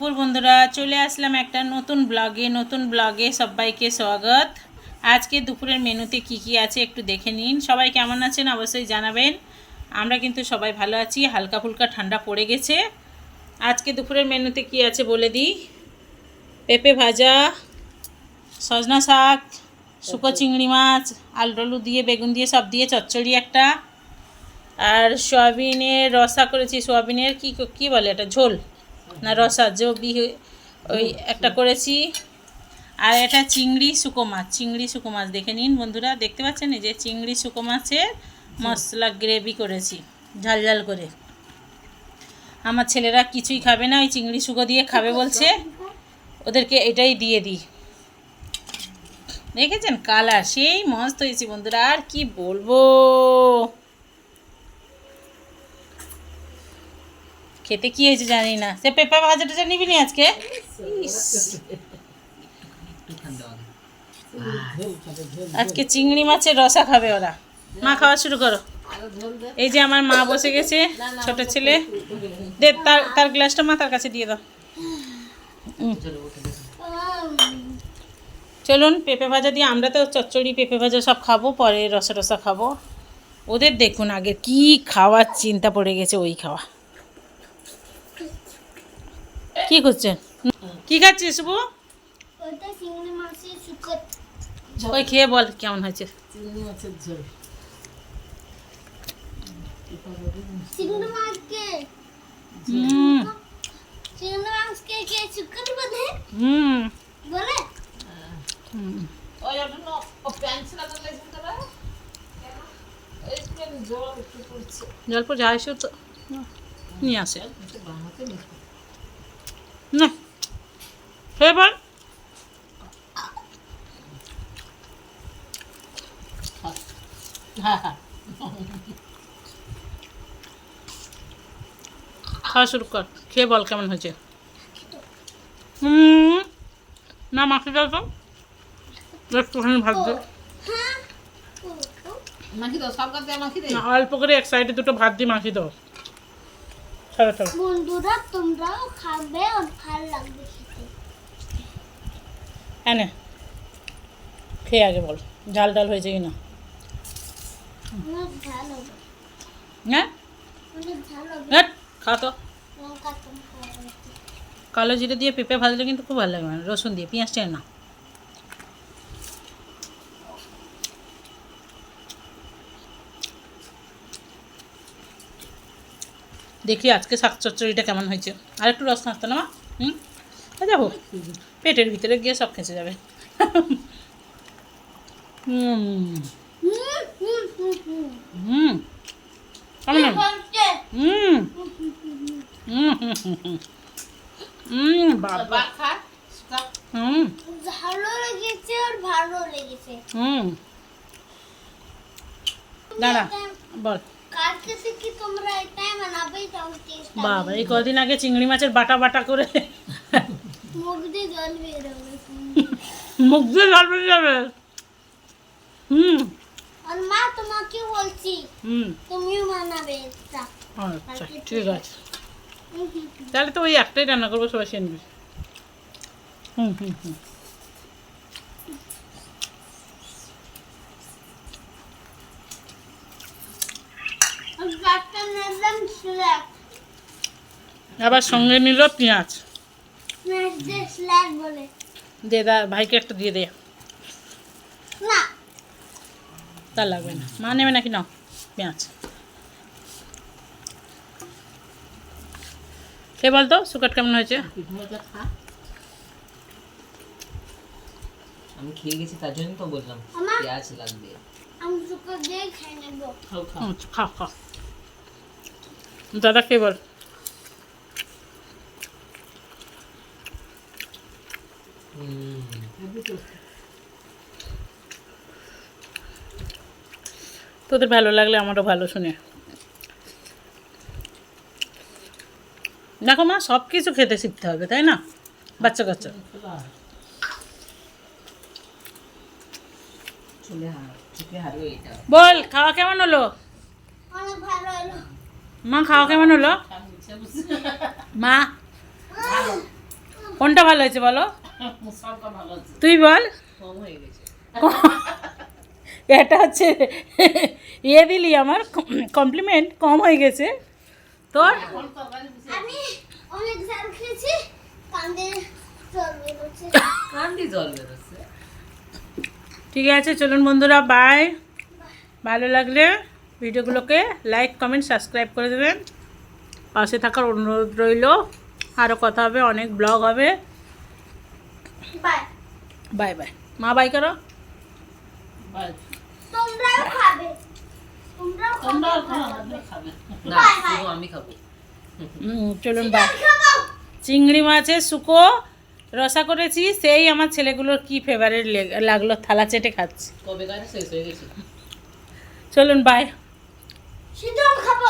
দুপুর বন্ধুরা চলে আসলাম একটা নতুন ব্লগে নতুন ব্লগে সবাইকে স্বাগত। আজকে দুপুরের মেনুতে কি কি আছে একটু দেখে নিন। সবাই কেমন আছেন অবশ্যই জানাবেন। আমরা কিন্তু সবাই ভালো আছি হালকা ফুলকা ঠান্ডা পড়ে গেছে। আজকে দুপুরের মেনুতে কি আছে বলে দিই? পেঁপে ভাজা সজনা শাক শুকো চিংড়ি মাছ আলু দিয়ে বেগুন দিয়ে সব দিয়ে চচ্চড়ি একটা। আর সয়াবিনের রসা করেছি সয়াবিনের কি কী বলে এটা? ঝোল। না, রসা, যে বি ওই একটা করেছি। আর এটা চিংড়ি শুকো মাছ, চিংড়ি শুকো মাছ, দেখে নিন বন্ধুরা, দেখতে পাচ্ছেন? যে চিংড়ি শুকো মাছের মশলা গ্রেভি করেছি, ঝাল ঝাল করে। আমার ছেলেরা কিছুই খাবে না, ওই চিংড়ি শুকো দিয়ে খাবে বলছে। ওদেরকে এটাই দিয়ে দিই। দেখেছেন? কালার, সেই মস্ত হয়েছি বন্ধুরা, আর কি বলব? খেতে কি হয়েছে জানি না। সে পেঁপে ভাজাটা নিবি নি আজকে? আজকে চিংড়ি মাছের রসা খাবে ওরা। মা, খাওয়া শুরু করো। এই যে আমার মা বসে গেছে, ছোট ছেলে। দে, তার তার গ্লাসটা মা তার কাছে দিয়ে দাও। চলুন, পেঁপে ভাজা দিয়ে আমরা তো চচ্চড়ি পেঁপে ভাজা সব খাব, পরে রসা রসা খাব। ওদের দেখুন আগে কি খাওয়ার চিন্তা পড়ে গেছে, ওই খাওয়া। কি করছে? কি খাচ্ছিস শুভ? ওই খেয়ে বল কেমন হয়েছে? চিংড়ি মাছকে হুম। চিংড়ি মাছকে কে শুকর বলে। হুম। বলে? হুম। জল পর যায় তো। নিয়ে আসে। না। খেয়ে বল খাওয়া শুরু কর। খেয়ে বল কেমন হয়েছে। হুম না মাখি দাও তো। একটুখানি ভাত দে। মাখি দাও সব কাছে মাখি দে। অল্প করে এক সাইডে দুটো ভাত দিয়ে মাখি দাও। ছাড়ো ছাড়ো বন্ধুরা তোমরাও খাবে আর ভালো লাগবে খেতে। হ্যাঁ। খেয়ে আগে বল ঝাল ডাল হয়েছে কি না হ্যাঁ? হ্যাঁ খা তো। কালো জিরে দিয়ে পেঁপে ভাজলে কিন্তু খুব ভালো লাগে মানে রসুন দিয়ে পেঁয়াজ টেনে না দেখি আজকে শাক কেমন হয়েছে। আর একটু রস থাকতো না মা হুম যাব। পেটের ভিতরে গিয়ে সব খেঁচে যাবে। হুম। হুম। হুম। দাঁড়া, বল। বাবা এই কদিন আগে চিংড়ি মাছের বাটা বাটা করে মুখ দিয়ে জল বেরোবে মুখ দিয়ে জল বেরিয়ে যাবে হুম। আর মা তোমাকে বলছি হুম। তুমিও এটা। আচ্ছা ঠিক আছে। তাহলে তো ওই একটাই রান্না করব সবাই সে হুম হুম হুম আর বাচ্চা নিলাম স্ল্যাক আবার সঙ্গে নিল পেঁয়াজ। দিয়ে দে দা ভাইকে একটা দিয়ে দে। না। তার লাগবে না। মা নেবে নাকি নাও? পেঁয়াজ। সে বলতো? সুকাট কেমন হয়েছে? আমি খেয়ে গেছি তার জন্য তো বললাম পেঁয়াজ লাগবে। আমি শুকর দিয়ে খাই নেব। খাও খাও। খা খা দাদা কে বল? তোদের ভালো লাগলে আমারও ভালো শুনে। দেখো মা সব কিছু খেতে শিখতে হবে তাই না? বাচ্চা কাচ্চা চলে হার চোখে হারিয়ে এটা বল খাওয়া কেমন হলো? অনেক ভালো হলো। মা খাওয়া কেমন হলো? মা কোনটা ভালো হয়েছে বলো? সবটা ভালো আছে তুই বল। কম হয়ে গেছে। এটা হচ্ছে ইয়ে দিলি আমার কমপ্লিমেন্ট কম হয়ে গেছে। তোর? অনেক ঝাল খেয়েছি কান্দে জল বেরোচ্ছে। কান্দি জল বেরোচ্ছে? ঠিক আছে চলুন বন্ধুরা বাই ভালো লাগলে ভিডিওগুলোকে লাইক কমেন্ট সাবস্ক্রাইব করে দেবেন। পাশে থাকার অনুরোধ রইল। আরও কথা হবে অনেক ব্লগ হবে। বাই বাই মা বাই করো। বাই। তোমরাও খাবে। তোমরাও খাবে। না বাই, বাই। শুধু আমি খাব। হুম, চলুন বাই চিংড়ি মাছের শুকো। রসা করেছি সেই আমার ছেলেগুলোর কি ফেভারিট লাগল? থালা চেটে খাচ্ছে। কবে গাছ শেষ হয়ে গেছে চলুন বাই খাব।